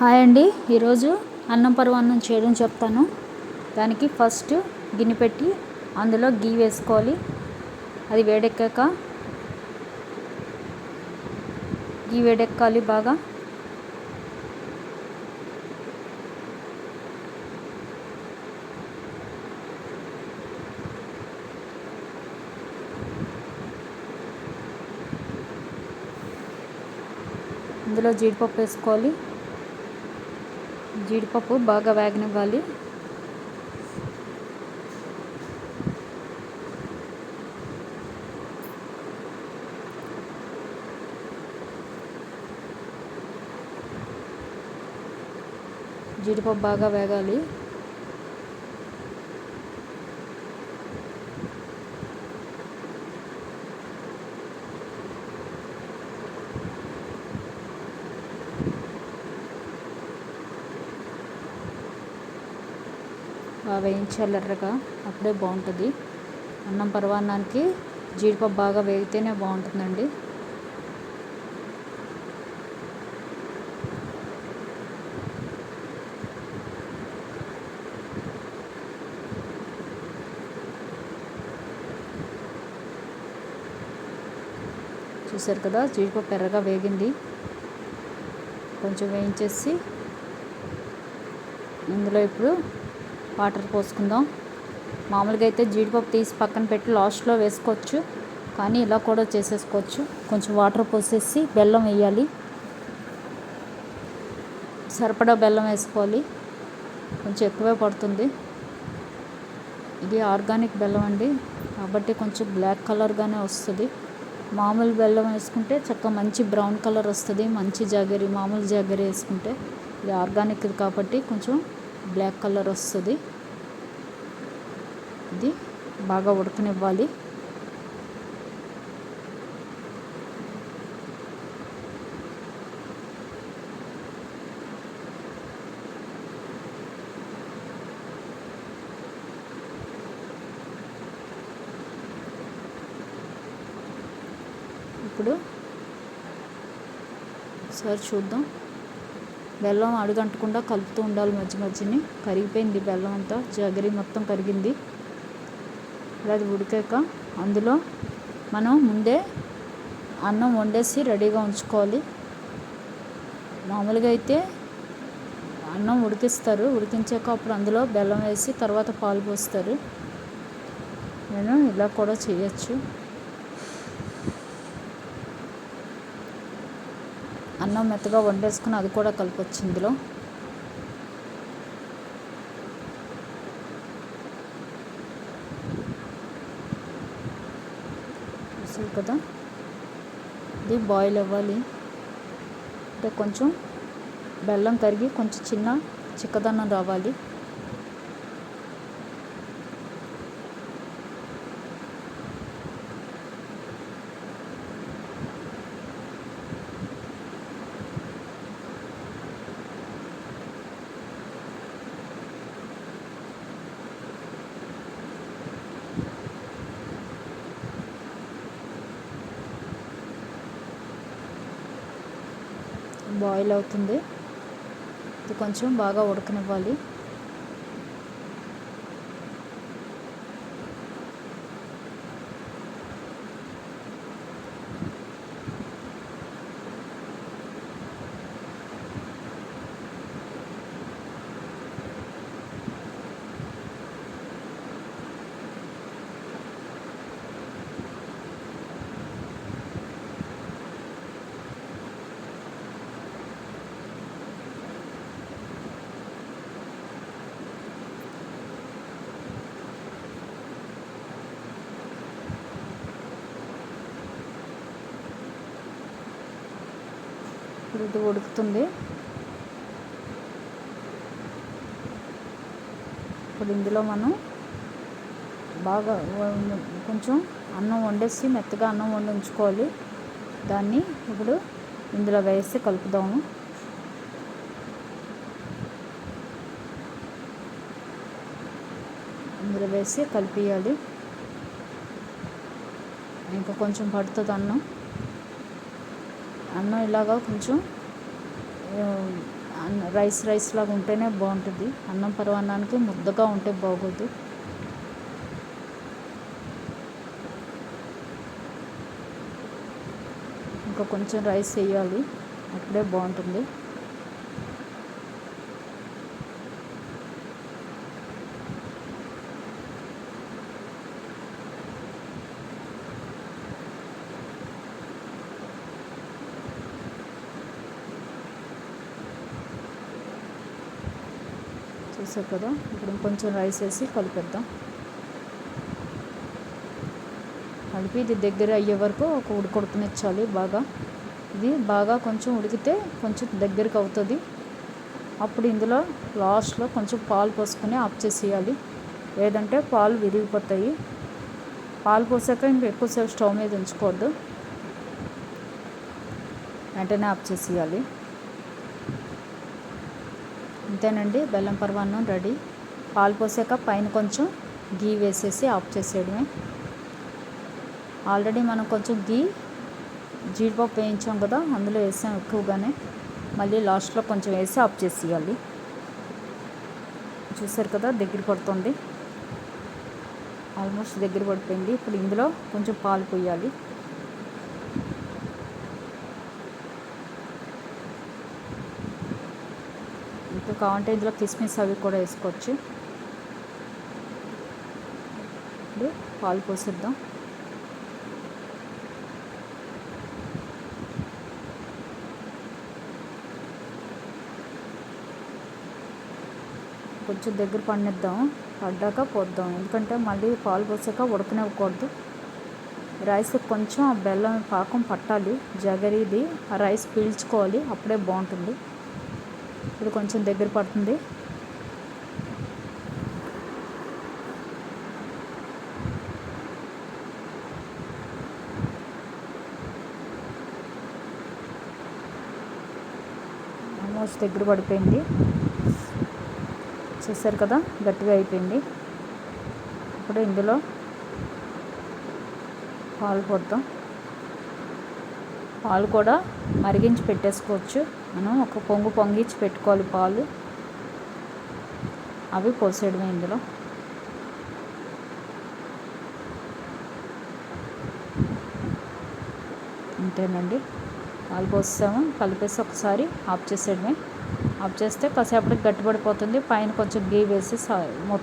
Hi అండి. ఈరోజు అన్నం పరమాన్నం చేయడం చెప్తాను. దానికి ఫస్ట్ గిన్నె పెట్టి అందులో గీ వేసుకోవాలి. అది వేడెక్కాక గీ వేడెక్కాలి బాగా. ఇందులో జీడిపప్పు వేసుకోవాలి. జీడిపప్పు బాగా వేగనివ్వాలి. జీడిపప్పు బాగా వేగాలి. వేయించాలి ఎర్రగా. అప్పుడే బాగుంటుంది. అన్నం పరవాన్నానికి జీడిపప్పు బాగా వేగితేనే బాగుంటుందండి. చూసారు కదా జీడిపప్పు ఎర్రగా వేగింది. కొంచెం వేయించేసి ఇందులో ఇప్పుడు వాటర్ పోసుకుందాం. మామూలుగా అయితే జీడిపప్పు తీసి పక్కన పెట్టి లాస్ట్లో వేసుకోవచ్చు. కానీ ఇలా కూడా చేసేసుకోవచ్చు. కొంచెం వాటర్ పోసేసి బెల్లం వేయాలి. సరిపడా బెల్లం వేసుకోవాలి. కొంచెం ఎక్కువే పడుతుంది. ఇది ఆర్గానిక్ బెల్లం అండి. కాబట్టి కొంచెం బ్లాక్ కలర్గానే వస్తుంది. మామూలు బెల్లం వేసుకుంటే చక్కగా మంచి బ్రౌన్ కలర్ వస్తుంది. మంచి జాగరి మామూలు జాగరి వేసుకుంటే. ఇది ఆర్గానిక్ కాబట్టి కొంచెం బ్లాక్ కలర్ వస్తుంది. ఇది బాగా ఉడకనివ్వాలి. ఇప్పుడు సార్ చూద్దాం. బెల్లం అడుగంటకుండా కలుపుతూ ఉండాలి మధ్య మధ్యని. కరిగిపోయింది బెల్లం అంతా. జగరి మొత్తం కరిగింది. అది ఉడికాక అందులో మనం ముందే అన్నం వండేసి రెడీగా ఉంచుకోవాలి. మామూలుగా అయితే అన్నం ఉడికిస్తారు. ఉడికించాక అప్పుడు అందులో బెల్లం వేసి తర్వాత పాలు పోస్తారు. నేను ఇలా కూడా చేయొచ్చు. అన్నం మెత్తగా వండేసుకుని అది కూడా కలపచ్చు ఇందులో. చూసారు కదా? ఇది బాయిల్ అవ్వాలి. అంటే కొంచెం బెల్లం కరిగి కొంచెం చిన్న చిక్కదన్నం రావాలి. బాయిల్ అవుతుంది. ఇది కొంచెం బాగా ఉడకనివ్వాలి. ఇప్పుడు ఇది ఉడుకుతుంది. ఇప్పుడు ఇందులో మనం బాగా కొంచెం అన్నం వండేసి మెత్తగా అన్నం వండి ఉంచుకోవాలి. దాన్ని ఇప్పుడు ఇందులో వేసి కలుపుదాము. ఇందులో వేసి కలిపియాలి. ఇంకా కొంచెం పడుతుంది అన్నం. అన్నం ఇలాగా కొంచెం అన్న రైస్ రైస్ లాగా ఉంటేనే బాగుంటుంది. అన్నం పరమాన్నానికి ముద్దగా ఉంటే బాగోదు. ఇంకా కొంచెం రైస్ వేయాలి. అప్పుడే బాగుంటుంది. చూసారు కదా ఇప్పుడు కొంచెం రైస్ వేసి కలిపేద్దాం. కలిపి ఇది దగ్గర అయ్యే వరకు ఒక ఉడకొడుకునిచ్చాలి బాగా. ఇది బాగా కొంచెం ఉడికితే కొంచెం దగ్గరకు అవుతుంది. అప్పుడు ఇందులో లాస్ట్లో కొంచెం పాలు పోసుకొని ఆఫ్ చేసేయాలి. లేదంటే పాలు విరిగిపోతాయి. పాలు పోసాక ఇంకా ఎక్కువసేపు స్టవ్ మీద ఉంచుకోవద్దు. వెంటనే ఆఫ్ చేసేయాలి. అంతేనండి. బెల్లం పరమాన్నం రెడీ. పాలు పోసాక పైన కొంచెం గీ వేసేసి ఆఫ్ చేసేయడమే. ఆల్రెడీ మనం కొంచెం గీ జీడిపప్పు వేయించాం కదా అందులో వేసాం ఎక్కువగానే. మళ్ళీ లాస్ట్లో కొంచెం వేసి ఆఫ్ చేసేయాలి. చూసారు కదా దగ్గర పడుతుంది. ఆల్మోస్ట్ దగ్గర పడిపోయింది. ఇప్పుడు ఇందులో కొంచెం పాలు పోయాలి. ఇంకా కావాలంటే ఇందులో కిస్మిస్ అవి కూడా వేసుకోవచ్చు. ఇప్పుడు పాలు పోసిద్దాం. కొంచెం దగ్గర పండిద్దాం. పడ్డాక పోద్దాం. ఎందుకంటే మళ్ళీ పాలు పోసాక ఉడకనివ్వకూడదు. రైస్ కొంచెం ఆ బెల్లం పాకం పట్టాలి. జగరీది ఆ రైస్ పీల్చుకోవాలి. అప్పుడే బాగుంటుంది. ఇప్పుడు కొంచెం దగ్గర పడుతుంది. ఆల్మోస్ట్ దగ్గర పడిపోయింది. చూసారు కదా గట్టిగా అయిపోయింది. ఇప్పుడు ఇందులో పాలు పోద్దాం. పాలు కూడా మరిగించి పెట్టేసుకోవచ్చు. మనం ఒక పొంగు పొంగించి పెట్టుకోవాలి పాలు. అవి పోసేయడమే ఇందులో. అంతేనండి పాలు పోసాము కలిపేసి ఒకసారి ఆఫ్ చేసేయడమే. ఆఫ్ చేస్తే కాసేపటికి గట్టిపడిపోతుంది. పైన కొంచెం గీ వేసి మూత